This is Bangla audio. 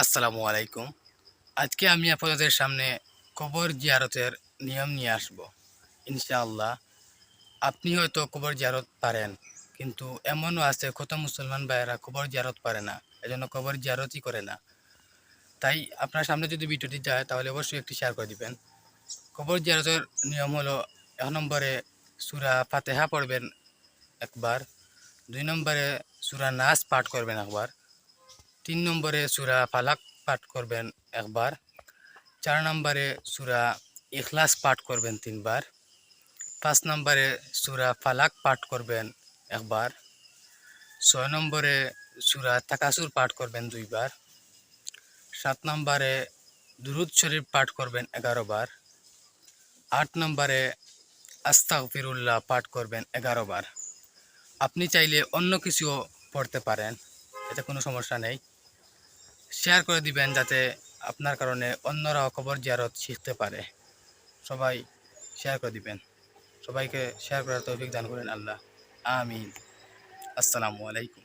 আসসালামু আলাইকুম। আজকে আমি আপনাদের সামনে কবর জিয়ারতের নিয়ম নিয়ে আসব। ইনশাআল্লাহ, আপনি হয়তো কবর জিয়ারত পারেন, কিন্তু এমনও আছে কত মুসলমান ভাইয়েরা কবর জিয়ারত পারে না, এজন্য কবর জিয়ারতই করে না। তাই আপনার সামনে যদি ভিডিওটি যায়, তাহলে অবশ্যই একটি শেয়ার করে দিবেন। কবর জিয়ারতের নিয়ম হলো, এক নম্বরে সুরা ফাতেহা পড়বেন একবার, দুই নম্বরে সুরা নাচ পাঠ করবেন একবার তিন নম্বরে সুরা ফালাক পাঠ করবেন একবার, চার নম্বরে সুরা ইখলাস পাঠ করবেন তিনবার, পাঁচ নম্বরে সুরা ফালাক পাঠ করবেন একবার, ছয় নম্বরে সুরা তাকাসুর পাঠ করবেন দুইবার, সাত নম্বরে দুরুদ শরীফ পাঠ করবেন এগারো বার আট নম্বরে আস্তাগফিরুল্লাহ পাঠ করবেন এগারো বার আপনি চাইলে অন্য কিছুও পড়তে পারেন, এতে কোনো সমস্যা নেই। শেয়ার করে দিবেন যাতে আপনার কারণে অন্যরাও খবর জিয়ারত শিখতে পারে। সবাই শেয়ার করে দিবেন। সবাইকে শেয়ার করার তৌফিক দান করেন আল্লাহ। আমিন। আসসালামু আলাইকুম।